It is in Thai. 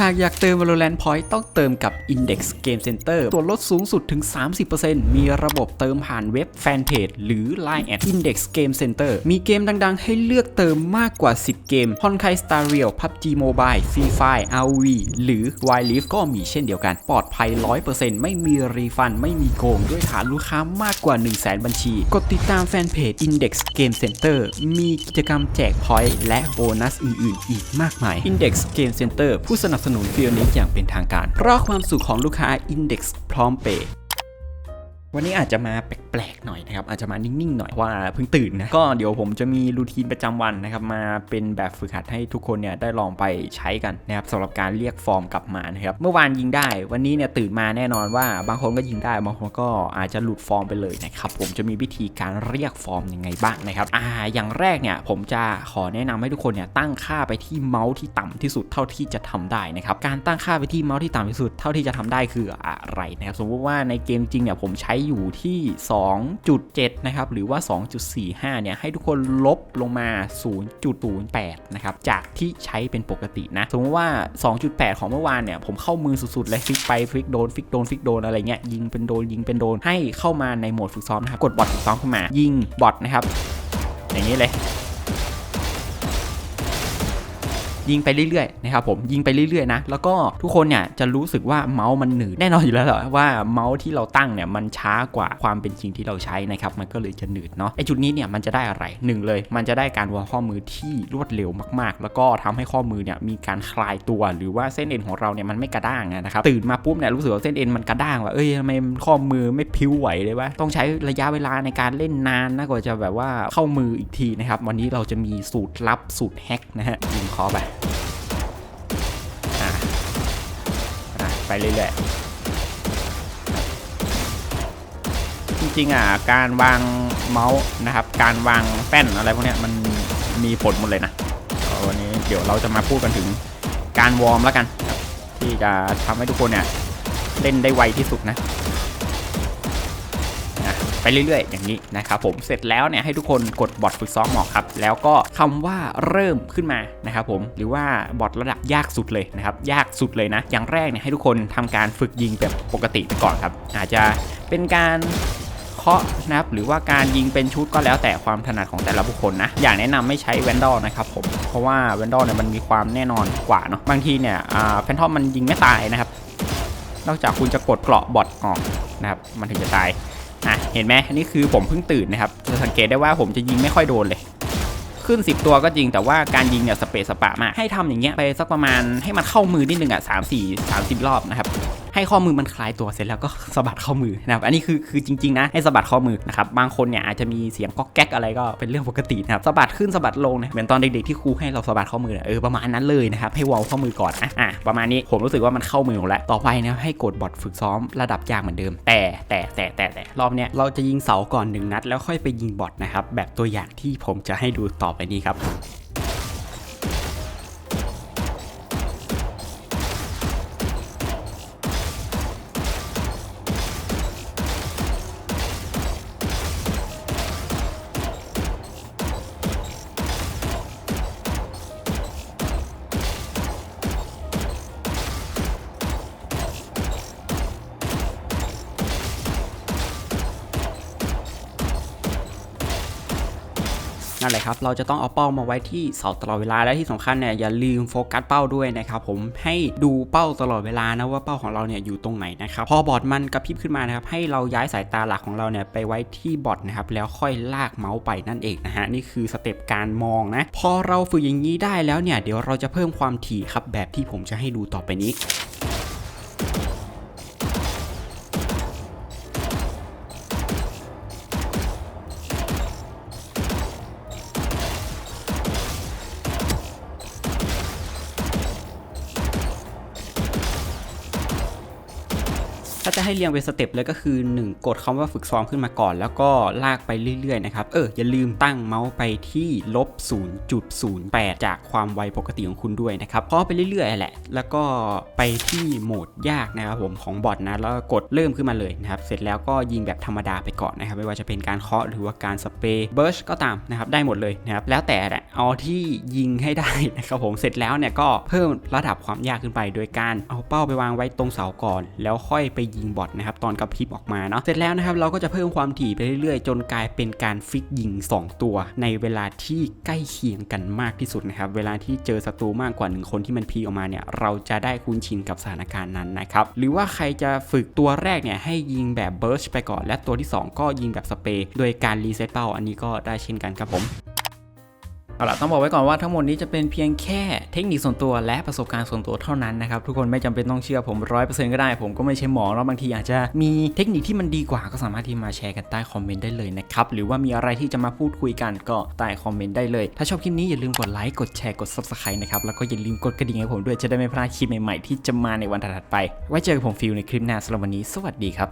หากอยากเติม Valorant Point ต้องเติมกับ Index Game Center ตัวลดสูงสุดถึง 30%มีระบบเติมผ่านเว็บแฟนเพจหรือ Line at Index Game Center มีเกมดังๆ ให้เลือกเติมมากกว่า 10 เกม h o n k a i Star Rail PUBG Mobile Free Fire RV หรือ Wild Rift ก็มีเช่นเดียวกัน ปลอดภัย 100%ไม่มีรีฟัน ไม่มีโกง ด้วยฐานลูกค้ามากกว่า 100,000บัญชี กดติดตามแฟนเพจ Index Game Center มีกิจกรรมแจกพอยต์และโบนัสอื่นๆ อีกมากมาย Index Game Center ผู้สนับนุนฟิลนี้อย่างเป็นทางการ เพราะความสุขของลูกค้า Index พร้อมเปย์ วันนี้อาจจะมาแปลกๆหน่อยนะครับอาจจะมานิ่งๆหน่อยว่าเพิ่งตื่นนะก็เดี๋ยวผมจะมีรูทีนประจำวันนะครับมาเป็นแบบฝึกหัดให้ทุกคนเนี่ยได้ลองไปใช้กันนะครับสำหรับการเรียกฟอร์มกลับมานะครับเมื่อวานยิงได้ วันนี้เนี่ยตื่นมาแน่นอนว่าบางคนก็ยิงได้บางคนก็อาจจะหลุดฟอร์มไปเลยนะครับผมจะมีวิธีการเรียกฟอร์มยังไงบ้างนะครับอ่าอย่างแรกเนี่ยผมจะขอแนะนำให้ทุกคนเนี่ยตั้งค่าไปที่เมาส์ที่ต่ำที่สุดเท่าที่จะทำได้นะครับการตั้งค่าไปที่เมาส์ที่ต่ำที่สุดเท่าที่จะทำได้คืออะไรนะครับสมมติว่าในเกมจริงเนี่ยผมใช้อยู่ที่ 2.7 นะครับ หรือว่า 2.45 เนี่ย ให้ทุกคนลบลงมา 0.08 นะครับ จากที่ใช้เป็นปกตินะ สมมติว่า 2.8 ของเมื่อวานเนี่ย ผมเข้ามือสุดๆเลยฟิกไปฟิกโดนฟิกโดนฟิกโดนอะไรเงี้ย ยิงเป็นโดนยิงเป็นโดน ให้เข้ามาในโหมดฝึกซ้อมนะครับ กดบอทฝึกซ้อมเข้ามา ยิงบอทนะครับ อย่างนี้เลย ยิงไปเรื่อยๆนะครับผมยิงไปเรื่อยๆนะแล้วก็ทุกคนเนี่ยจะรู้สึกว่าเมาส์มันหนืดแน่นอนอยู่แล้วแหละว่าเมาส์ที่เราตั้งเนี่ยมันช้ากว่าความเป็นจริงที่เราใช้นะครับมันก็เลยจะหนืดเนาะไอจุดนี้เนี่ยมันจะได้อะไรหนึ่งเลย มันจะได้การวางข้อมือที่รวดเร็วมากๆ แล้วก็ทำให้ข้อมือเนี่ยมีการคลายตัวหรือว่าเส้นเอ็นของเราเนี่ยมันไม่กระด้างนะครับตื่นมาปุ๊บเนี่ยรู้สึกว่าเส้นเอ็นมันกระด้างว่าเอ้ยทำไมข้อมือไม่พิ้วไหวเลยวะต้องใช้ระยะเวลาในการเล่นนานนะกว่าจะแบบว่าเข้ามืออีกทีนะครับวันนี้เราจะมีสูตรลับสูตรแฮกนะฮะยิงคอไป ไปเรื่อยๆจริงๆอะการวางเมาส์นะครับ การวางแป้นอะไรพวกเนี้ยมันมีผลหมดเลยนะวันนี้เดี๋ยวเราจะมาพูดกันถึงการวอร์มแล้วกัน ที่จะทำให้ทุกคนเนี่ยเล่นได้ไวที่สุดนะ ไปเรื่อยๆ อย่างนี้นะครับผมเสร็จแล้วเนี่ยให้ทุกคนกดบอทฝึกซ้อมหมอกครับ แล้วก็คำว่าเริ่มขึ้นมานะครับผมหรือว่าบอทระดับยากสุดเลยนะครับยากสุดเลยนะ อย่างแรกเนี่ยให้ทุกคนทำการฝึกยิงแบบปกติไปก่อนครับ อาจจะเป็นการเคาะนะครับหรือว่าการยิงเป็นชุดก็แล้วแต่ความถนัดของแต่ละบุคคลนะ อย่างแนะนำไม่ใช้แวนดอลนะครับผม เพราะว่าแวนดอลเนี่ยมันมีความแน่นอนกว่าเนาะบางทีเนี่ยแฟนทอมมันยิงไม่ตายนะครับ นอกจากคุณจะกดเกราะบอทออกนะครับมันถึงจะตาย อะเห็นไหมอันนี้คือผมเพิ่งตื่นนะครับจะสังเกตได้ว่าผมจะยิงไม่ค่อยโดนเลย ขึ้น 10 ตัวก็จริงแต่ว่าการยิงเนี่ยสเปซสปะมากให้ทำอย่างเงี้ยไปสักประมาณให้มันเข้ามือนิดนึงอะสามสี่สามสิบรอบนะครับ ให้ข้อมือมันคลายตัวเสร็จแล้วก็สะบัดข้อมือนะครับอันนี้คือคือจริงๆนะให้สะบัดข้อมือนะครับบางคนเนี่ยอาจจะมีเสียงก๊อกแก๊กอะไรก็เป็นเรื่องปกตินะครับสะบัดขึ้นสะบัดลงเนี่ยเหมือนตอนเด็กๆที่ครูให้เราสะบัดข้อมือเนี่ยเออประมาณนั้นเลยนะครับให้วอลข้อมือก่อนนะอะประมาณนี้ผมรู้สึกว่ามันเข้ามือหมแล้วต่อไปนะให้กดบอทฝึกซ้อมระดับยากเหมือนเดิม แต่แต่แต่แต่แต่รอบเนี้ยเราจะยิงเสาก่อนหนึ่งนัด แล้วค่อยไปยิงบอทนะครับแบบตัวอย่างที่ผมจะให้ดูต่อไปนี้ครับ นั่นแหละครับ เราจะต้องเอาเป้ามาไว้ที่เสาตลอดเวลาและที่สำคัญเนี่ยอย่าลืมโฟกัสเป้าด้วยนะครับผมให้ดูเป้าตลอดเวลานะว่าเป้าของเราเนี่ยอยู่ตรงไหนนะครับพอบอทมันกระพริบขึ้นมานะครับให้เราย้ายสายตาหลักของเราเนี่ยไปไว้ที่บอทนะครับแล้วค่อยลากเมาส์ไปนั่นเองนะฮะนี่คือสเต็ปการมองนะพอเราฝึกอย่างนี้ได้แล้วเนี่ยเดี๋ยวเราจะเพิ่มความถี่ครับแบบที่ผมจะให้ดูต่อไปนี้ จะให้เรียงเป็นสเต็ปเลยก็คือ 1 กดคำว่าฝึกซ้อมขึ้นมาก่อน แล้วก็ลากไปเรื่อยๆนะครับ เอออย่าลืมตั้งเมาส์ไปที่ลบ 0.08 จากความไวปกติของคุณด้วยนะครับเพราะไปเรื่อยๆแหละ แล้วก็ไปที่โหมดยากนะครับผมของบอทนะ แล้วก็กดเริ่มขึ้นมาเลยนะครับ เสร็จแล้วก็ยิงแบบธรรมดาไปก่อนนะครับ ไม่ว่าจะเป็นการเคาะหรือว่าการสเปรย์เบิร์ชก็ตามนะครับ ได้หมดเลยนะครับ แล้วแต่แหละเอาที่ยิงให้ได้นะครับผม เสร็จแล้วเนี่ยก็เพิ่มระดับความยากขึ้นไป โดยการเอาเป้าไปวางไว้ตรงเสาก่อน แล้วค่อยไปยิงบอทนะครับตอนกระพริบออกมาเนาะเสร็จแล้วนะครับเราก็จะเพิ่มความถี่ไปเรื่อยๆ จนกลายเป็นการฟิกยิง 2 ตัว ในเวลาที่ใกล้เคียงกันมากที่สุดนะครับเวลาที่เจอศัตรูมากกว่า 1 คนที่มันพีออกมาเนี่ยเราจะได้คุ้นชินกับสถานการณ์นั้นนะครับหรือว่าใครจะฝึกตัวแรกเนี่ยให้ยิงแบบเบิร์ชไปก่อน และตัวที่ 2 ก็ยิงแบบสเปรย์โดยการรีเซ็ตเป้าอันนี้ก็ได้เช่นกันครับผม เอาล่ะต้องบอกไว้ก่อนว่าทั้งหมดนี้จะเป็นเพียงแค่เทคนิคส่วนตัวและประสบการณ์ส่วนตัวเท่านั้นนะครับ ทุกคนไม่จำเป็นต้องเชื่อผมร้อยเปอร์เซ็นต์ก็ได้ ผมก็ไม่ใช่หมอแล้วบางทีอาจจะมีเทคนิคที่มันดีกว่าก็สามารถที่มาแชร์กันใต้คอมเมนต์ได้เลยนะครับ หรือว่ามีอะไรที่จะมาพูดคุยกันก็ใต้คอมเมนต์ได้เลย ถ้าชอบคลิปนี้อย่าลืมกดไลค์กดแชร์กด subscribe นะครับแล้วก็อย่าลืมกดกระดิ่งให้ผมด้วยจะได้ไม่พลาดคลิปใหม่ๆที่จะมาในวันถัดไป ไว้เจอกับผมฟิลในคลิปหน้าสำหรับวันนี้ สวัสดีครับ